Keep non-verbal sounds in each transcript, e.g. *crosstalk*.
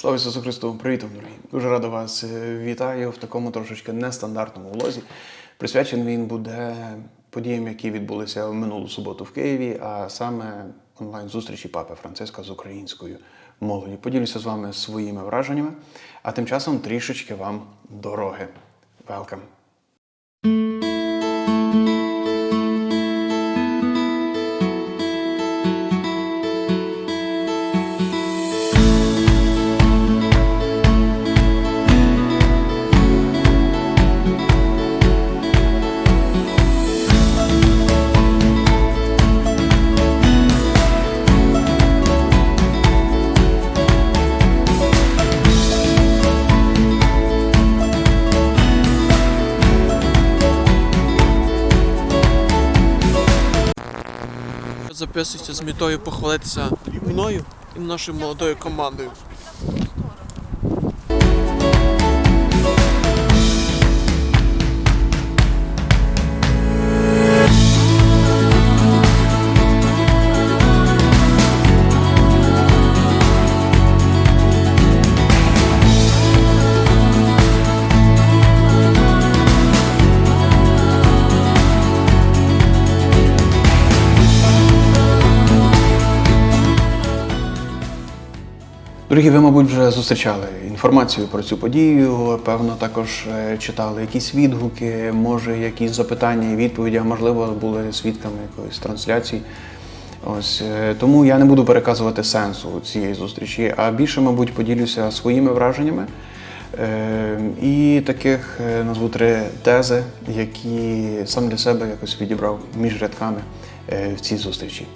Слава Ісусу Христу! Привіт, дорогі! Дуже радо вас е, вітаю в такому трошечки нестандартному влозі. Присвячений він буде подіям, які відбулися в минулу суботу в Києві, а саме онлайн-зустрічі Папи Франциска з українською молоді. Поділюся з вами своїми враженнями, а тим часом трішечки вам дороги. Welcome! Записується з метою похвалитися мною і нашою молодою командою. Дорогі, ви, мабуть, вже зустрічали інформацію про цю подію. Певно, також е, читали якісь відгуки, може, якісь запитання і відповіді, а можливо, були свідками якоїсь трансляції. Ось е, тому я не буду переказувати сенсу цієї зустрічі, а більше, мабуть, поділюся своїми враженнями. Е, І таких назву три тези, які сам для себе якось відібрав між рядками в цій зустрічі.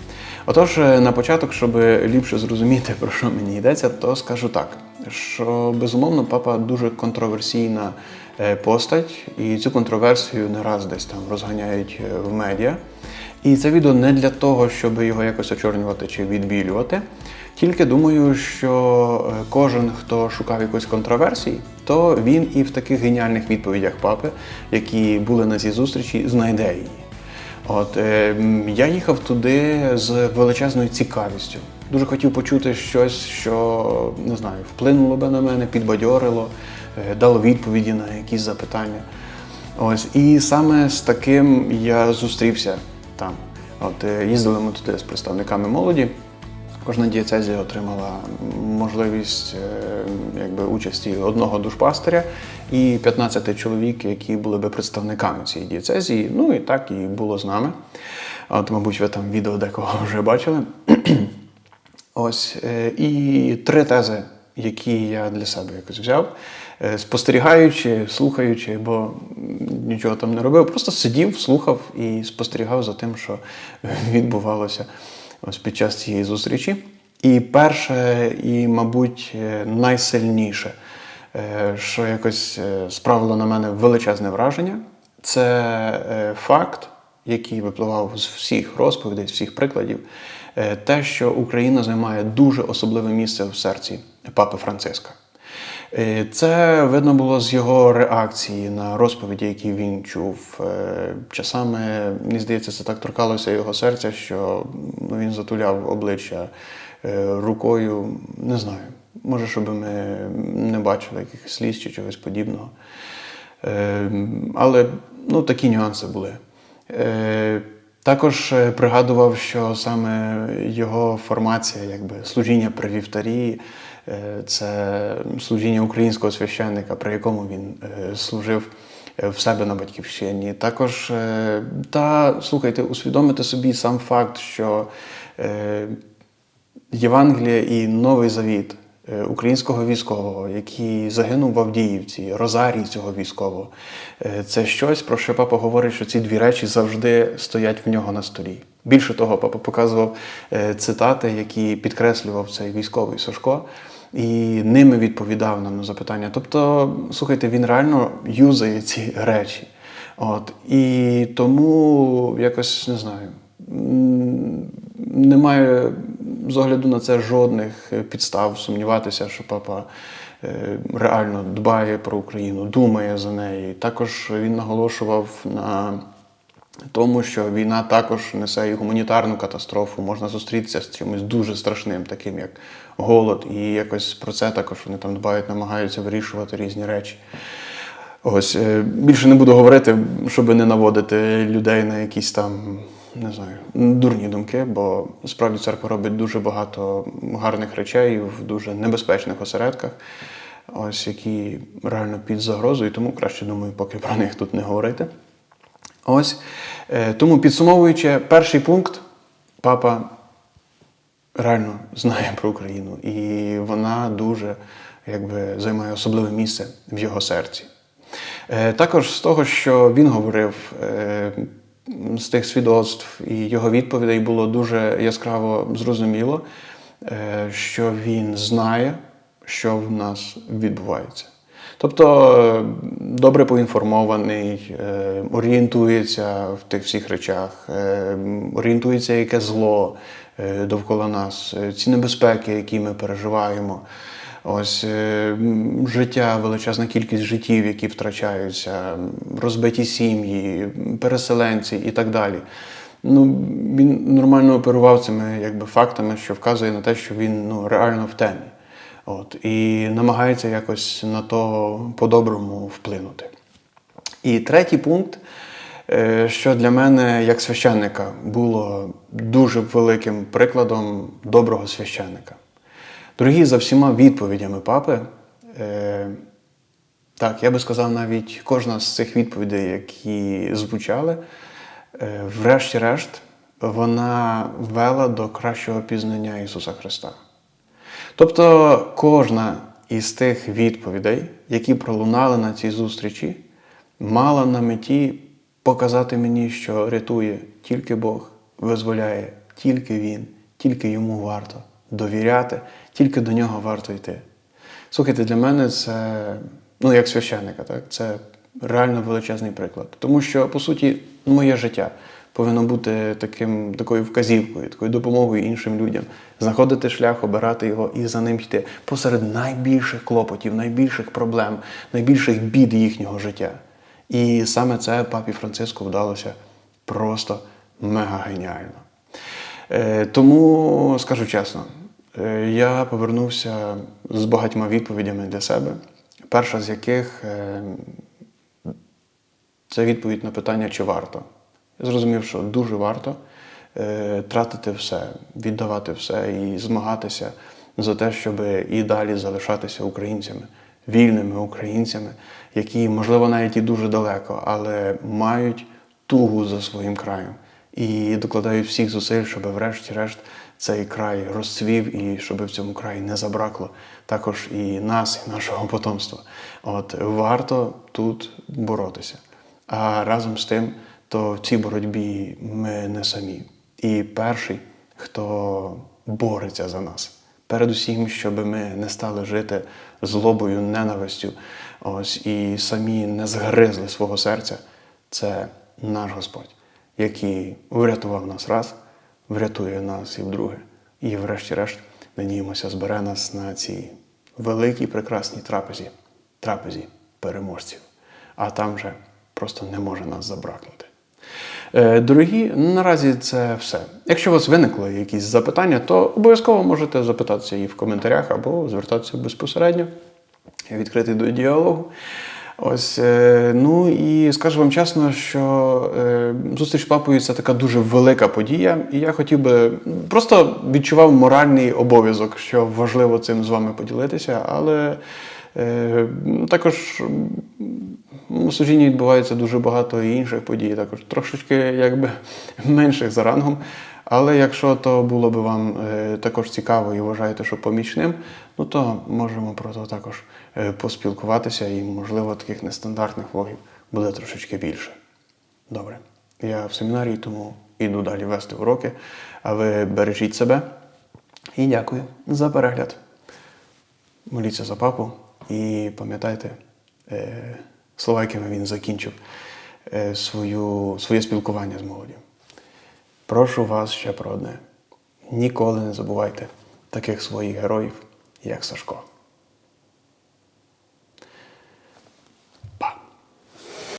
Отож, е, на початок, щоб ліпше зрозуміти, про що мені йдеться, то скажу так, що безумовно папа дуже контроверсійна е, постать, і цю контроверсію не раз десь там розганяють е, в медіа. І це відео не для того, щоб його якось очорнювати чи відбілювати. Тільки думаю, що е, кожен, хто шукав якоїсь контроверсії, то він і в таких геніальних відповідях папи, які були на цій зустрічі, знайде її. От е, я їхав туди з величезною цікавістю. Дуже хотів почути щось, що не знаю, вплинуло би на мене, підбадьорило, е, дало відповіді на якісь запитання. Ось і саме з таким я зустрівся там. От е, їздили ми туди з представниками молоді. Кожна дієцезія отримала можливість е, якби, участі одного душпастиря і 15 чоловік, які були би представниками цієї дієцезії. Ну і так і було з нами. От, мабуть, ви там відео декого вже бачили. *clears throat* Ось е, і три тези, які я для себе якось взяв, Е, спостерігаючи, слухаючи, бо нічого там не робив, просто сидів, слухав і спостерігав за тим, що *laughs* відбувалося ось під час цієї зустрічі. І перше, і, мабуть, е, найсильніше, е, що якось е, справило на мене величезне враження, це факт, який випливав з всіх розповідей, з всіх прикладів, те, що Україна займає дуже особливе місце в серці Папи Франциска. Е, Це видно було з його реакції на розповіді, які він чув. Е, Часами, мені здається, це так торкалося його серця, що ну, він затуляв обличчя е, рукою. Не знаю, може, щоб ми не бачили якихось сліз чи чогось подібного. Але ну, такі нюанси були. Також пригадував, що саме його формація, якби служіння при вівтарі, це служіння українського священника, при якому він е, служив е, в себе на батьківщині. Також, е, та слухайте, усвідомити собі сам факт, що е, Євангелія і Новий Завіт е, українського військового, який загинув в Авдіївці, Розарій цього військового, е, це щось, про що папа говорить, що ці дві речі завжди стоять в нього на столі. Більше того, папа показував е, цитати, які підкреслював цей військовий Сашко. І ними відповідав нам на запитання. Тобто, слухайте, він реально юзає ці речі. От. І тому якось не знаю, немає з огляду на це жодних підстав сумніватися, що папа е, реально дбає про Україну, думає за неї. Також він наголошував на тому що війна також несе і гуманітарну катастрофу. Можна зустрітися з чимось дуже страшним, таким як голод, і якось про це також вони там дбають, намагаються вирішувати різні речі. Ось е, більше не буду говорити, щоб не наводити людей на якісь там, не знаю, дурні думки, бо справді церква робить дуже багато гарних речей в дуже небезпечних осередках, ось які реально під загрозою, тому краще думаю, поки про них тут не говорити. Ось е, тому підсумовуючи, перший пункт, папа реально знає про Україну, і вона дуже якби, займає особливе місце в його серці. Е, Також з того, що він говорив, е, з тих свідоцтв і його відповідей було дуже яскраво зрозуміло, що він знає, що в нас відбувається. Тобто е, добре поінформований, е, орієнтується в тих всіх речах, е, орієнтується, яке зло довкола нас, ці небезпеки, які ми переживаємо. Ось життя, величезна кількість життів, які втрачаються, розбиті сім'ї, переселенці і так далі. Ну, він нормально оперував цими якби, фактами, що вказує на те, що він ну, реально в темі. От, і намагається якось на то по-доброму вплинути. І третій пункт, е, що для мене як священника було дуже великим прикладом доброго священника. Дорогі, за всіма відповідями папи, е, так, я би сказав, навіть кожна з цих відповідей, які звучали, е, врешті-решт, вона вела до кращого пізнання Ісуса Христа. Тобто кожна із тих відповідей, які пролунали на цій зустрічі, мала на меті показати мені, що рятує тільки Бог, визволяє тільки Він, тільки йому варто довіряти, тільки до нього варто йти. Слухайте, для мене це, ну як священника, так, це реально величезний приклад. Тому що, по суті, моє життя повинно бути таким, такою вказівкою, такою допомогою іншим людям, знаходити шлях, обирати його і за ним йти посеред найбільших клопотів, найбільших проблем, найбільших бід їхнього життя. І саме це папі Франциску вдалося просто мега геніально. Е, Тому скажу чесно, е, я повернувся з багатьма відповідями для себе. Перша з яких е, це відповідь на питання, чи варто. Зрозумів, що дуже варто е, тратити все, віддавати все і змагатися за те, щоб і далі залишатися українцями, вільними українцями, які, можливо, навіть і дуже далеко, але мають тугу за своїм краєм і докладають всіх зусиль, щоб врешті-решт цей край розцвів і щоб в цьому краї не забракло також і нас, і нашого потомства. От варто тут боротися. А разом з тим, то в цій боротьбі ми не самі. І перший, хто бореться за нас. Передусім, щоб ми не стали жити злобою, ненавистю, ось і самі не згризли свого серця, це наш Господь, який врятував нас раз, врятує нас і вдруге. І, врешті-решт, надіємося, збере нас на цій великій прекрасній трапезі, трапезі переможців. А там же просто не може нас забракнути. Е, Дорогі, наразі це все. Якщо у вас виникли якісь запитання, то обов'язково можете запитатися і в коментарях або звертатися безпосередньо. Я відкритий до діалогу. Ось, е, ну і скажу вам чесно, що е, зустріч з папою це така дуже велика подія, і я хотів би просто відчував моральний обов'язок, що важливо цим з вами поділитися, але також у служінні відбувається дуже багато інших подій, також трошечки якби *laughs* менших за рангом. Але якщо то було би вам е, також цікаво і вважаєте, що помічним, ну то можемо про це також е, поспілкуватися і, можливо, таких нестандартних влогів буде трошечки більше. Добре. Я в семінарії, тому йду далі вести уроки. А ви бережіть себе і дякую за перегляд. Моліться за папу і пам'ятайте е, слова, якими він закінчив е, свою, своє спілкування з молоддю. Прошу вас ще про одне. Ніколи не забувайте таких своїх героїв, як Сашко.